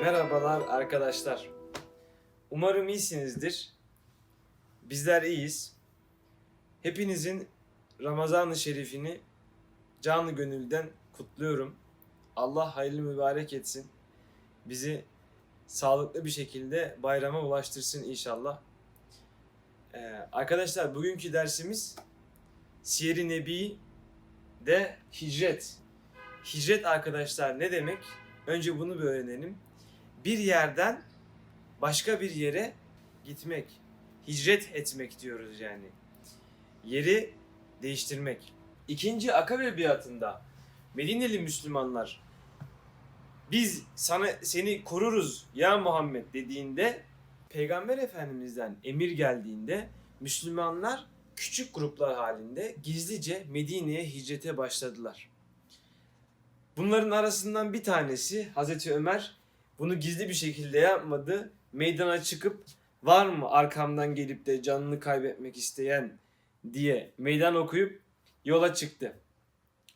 Merhabalar arkadaşlar. Umarım iyisinizdir. Bizler iyiyiz. Hepinizin Ramazan-ı Şerifini canlı gönülden kutluyorum. Allah hayırlı mübarek etsin. Bizi sağlıklı bir şekilde bayrama ulaştırsın inşallah. Ee, arkadaşlar bugünkü dersimiz Siyer-i Nebi de hicret. Hicret arkadaşlar ne demek? Önce bunu bir öğrenelim bir yerden başka bir yere gitmek. Hicret etmek diyoruz yani. Yeri değiştirmek. İkinci Akabe biatında Medineli Müslümanlar biz sana seni koruruz ya Muhammed dediğinde Peygamber Efendimiz'den emir geldiğinde Müslümanlar küçük gruplar halinde gizlice Medine'ye hicrete başladılar. Bunların arasından bir tanesi Hazreti Ömer bunu gizli bir şekilde yapmadı. Meydana çıkıp var mı arkamdan gelip de canını kaybetmek isteyen diye meydan okuyup yola çıktı.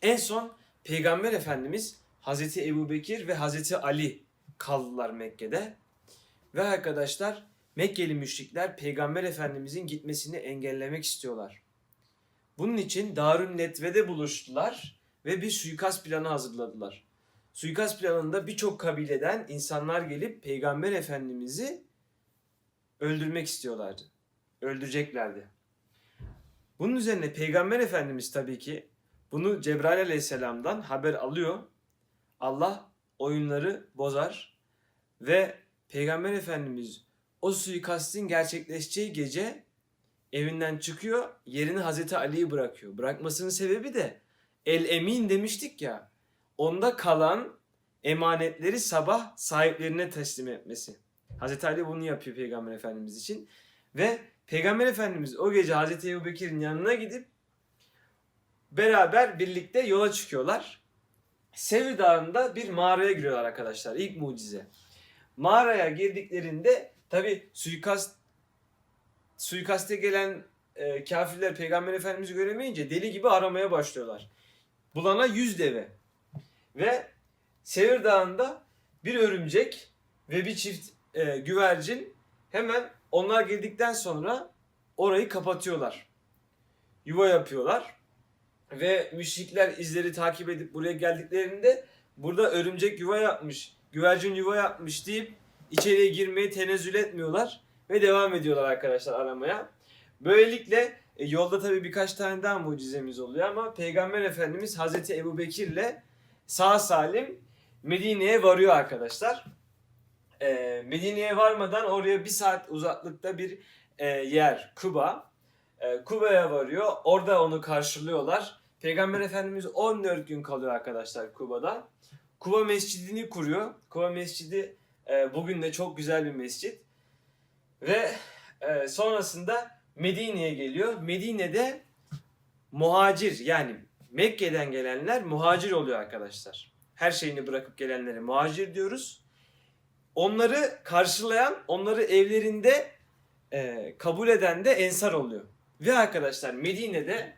En son Peygamber Efendimiz Hazreti Ebubekir ve Hazreti Ali kaldılar Mekke'de. Ve arkadaşlar Mekkeli müşrikler Peygamber Efendimizin gitmesini engellemek istiyorlar. Bunun için Darun Netve'de buluştular ve bir suikast planı hazırladılar. Suikast planında birçok kabileden insanlar gelip Peygamber Efendimiz'i öldürmek istiyorlardı. Öldüreceklerdi. Bunun üzerine Peygamber Efendimiz tabii ki bunu Cebrail Aleyhisselam'dan haber alıyor. Allah oyunları bozar ve Peygamber Efendimiz o suikastin gerçekleşeceği gece evinden çıkıyor, yerini Hazreti Ali'yi bırakıyor. Bırakmasının sebebi de El Emin demiştik ya. Onda kalan emanetleri sabah sahiplerine teslim etmesi. Hazreti Ali bunu yapıyor Peygamber Efendimiz için. Ve Peygamber Efendimiz o gece Hazreti Ebu Bekir'in yanına gidip beraber birlikte yola çıkıyorlar. Sevr Dağı'nda bir mağaraya giriyorlar arkadaşlar. İlk mucize. Mağaraya girdiklerinde tabi suikast suikaste gelen e, kafirler Peygamber Efendimiz'i göremeyince deli gibi aramaya başlıyorlar. Bulana yüz deve. Ve Sevir Dağı'nda bir örümcek ve bir çift e, güvercin hemen onlar girdikten sonra orayı kapatıyorlar. Yuva yapıyorlar. Ve müşrikler izleri takip edip buraya geldiklerinde burada örümcek yuva yapmış, güvercin yuva yapmış deyip içeriye girmeye tenezzül etmiyorlar ve devam ediyorlar arkadaşlar aramaya. Böylelikle e, yolda tabii birkaç tane daha mucizemiz oluyor ama Peygamber Efendimiz Hazreti Ebu Bekir'le sağ salim Medine'ye varıyor arkadaşlar. Ee, Medine'ye varmadan oraya bir saat uzaklıkta bir e, yer Kuba. Ee, Kuba'ya varıyor. Orada onu karşılıyorlar. Peygamber Efendimiz 14 gün kalıyor arkadaşlar Kuba'da. Kuba Mescidini kuruyor. Kuba Mescidi e, bugün de çok güzel bir mescit. Ve e, sonrasında Medine'ye geliyor. Medine'de muhacir yani Mekke'den gelenler muhacir oluyor arkadaşlar. Her şeyini bırakıp gelenlere muhacir diyoruz. Onları karşılayan, onları evlerinde e, kabul eden de ensar oluyor. Ve arkadaşlar Medine'de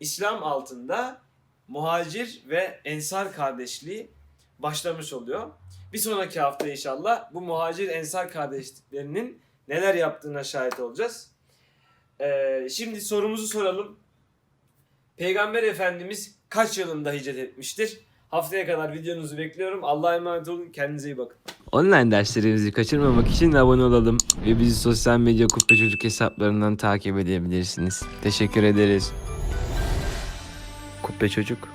İslam altında muhacir ve ensar kardeşliği başlamış oluyor. Bir sonraki hafta inşallah bu muhacir ensar kardeşliklerinin neler yaptığına şahit olacağız. Ee, şimdi sorumuzu soralım. Peygamber Efendimiz kaç yılında hicret etmiştir? Haftaya kadar videonuzu bekliyorum. Allah'a emanet olun. Kendinize iyi bakın. Online derslerimizi kaçırmamak için abone olalım ve bizi sosyal medya Kubbe Çocuk hesaplarından takip edebilirsiniz. Teşekkür ederiz. Kubbe Çocuk